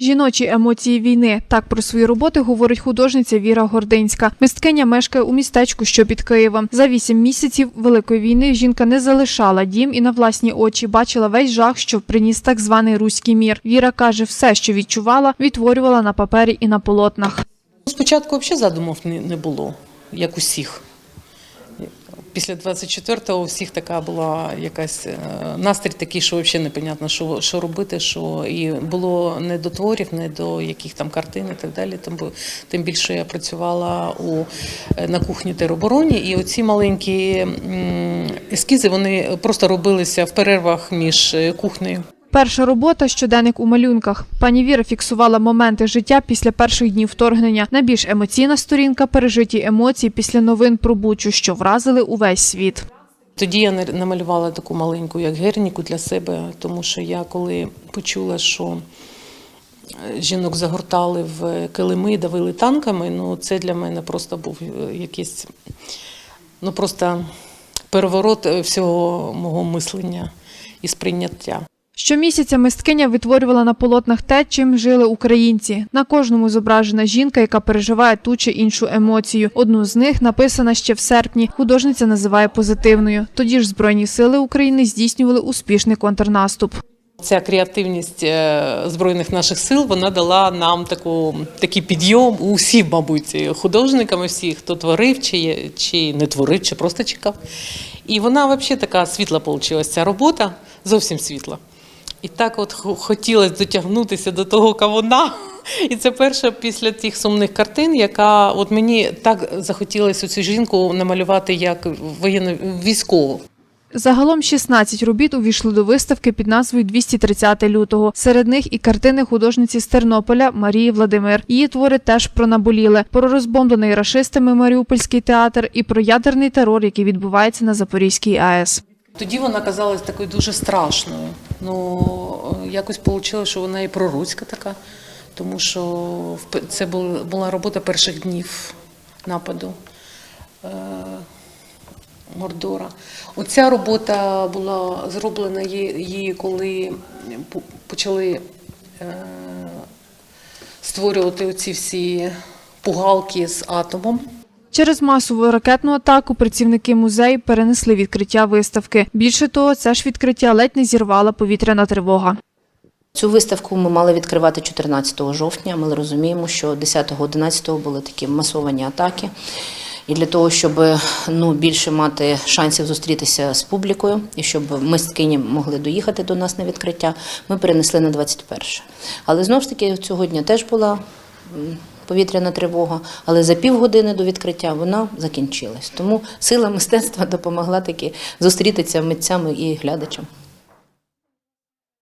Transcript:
Жіночі емоції війни. Так про свої роботи говорить художниця Віра Гординська. Мисткиня мешкає у містечку, що під Києвом. За вісім місяців великої війни жінка не залишала дім і на власні очі бачила весь жах, що приніс так званий руський мір. Віра каже, все, що відчувала, відтворювала на папері і на полотнах. Спочатку взагалі задумов не, не було, як усіх. Після 24-го у всіх така була якась е, настрій такий, що взагалі непонятно, що, що робити, що і було не до творів, не до яких там картин і так далі. Тим, більше я працювала у, е, на кухні теробороні, і оці маленькі ескізи вони просто робилися в перервах між е, кухнею. Перша робота щоденник у малюнках. Пані Віра фіксувала моменти життя після перших днів вторгнення. Найбільш емоційна сторінка пережиті емоції після новин про Бучу, що вразили увесь світ. Тоді я намалювала таку маленьку, як герніку для себе, тому що я коли почула, що е, жінок загортали в килими, давили танками, ну це для мене просто був е, якийсь ну просто переворот е, всього мого мислення і сприйняття. Щомісяця мисткиня витворювала на полотнах те, чим жили українці. На кожному зображена жінка, яка переживає ту чи іншу емоцію. Одну з них написана ще в серпні. Художниця називає позитивною. Тоді ж Збройні сили України здійснювали успішний контрнаступ. Ця креативність е, збройних наших сил вона дала нам таку такий підйом у всім, мабуть, художникам, всі, хто творив, чи, чи не творив, чи просто чекав. І вона взагалі така світла вийшла, ця робота, зовсім світла. І так от хотілося дотягнутися до того кавуна. І це перша після тих сумних картин, яка от мені так захотілося цю жінку намалювати як воєнну військову. Загалом 16 робіт увійшли до виставки під назвою «230 лютого. Серед них і картини художниці з Тернополя Марії Владимир. Її твори теж про наболіле, про розбомблений рашистами Маріупольський театр і про ядерний терор, який відбувається на Запорізькій АЕС. Тоді вона казалась такою дуже страшною. Ну, якось вийшло, що вона і проруська така, тому що це була робота перших днів нападу е, Мордора. Оця робота була зроблена її, коли почали е, створювати оці всі пугалки з атомом. Через масову ракетну атаку працівники музею перенесли відкриття виставки. Більше того, це ж відкриття ледь не зірвала повітряна тривога. Цю виставку ми мали відкривати 14 жовтня. Ми розуміємо, що 10-11 були такі масовані атаки. І для того, щоб ну, більше мати шансів зустрітися з публікою і щоб мисткині могли доїхати до нас на відкриття, ми перенесли на 21. Але знову ж таки цього дня теж була повітряна тривога, але за півгодини до відкриття вона закінчилась. Тому сила мистецтва допомогла таки зустрітися митцями і глядачам.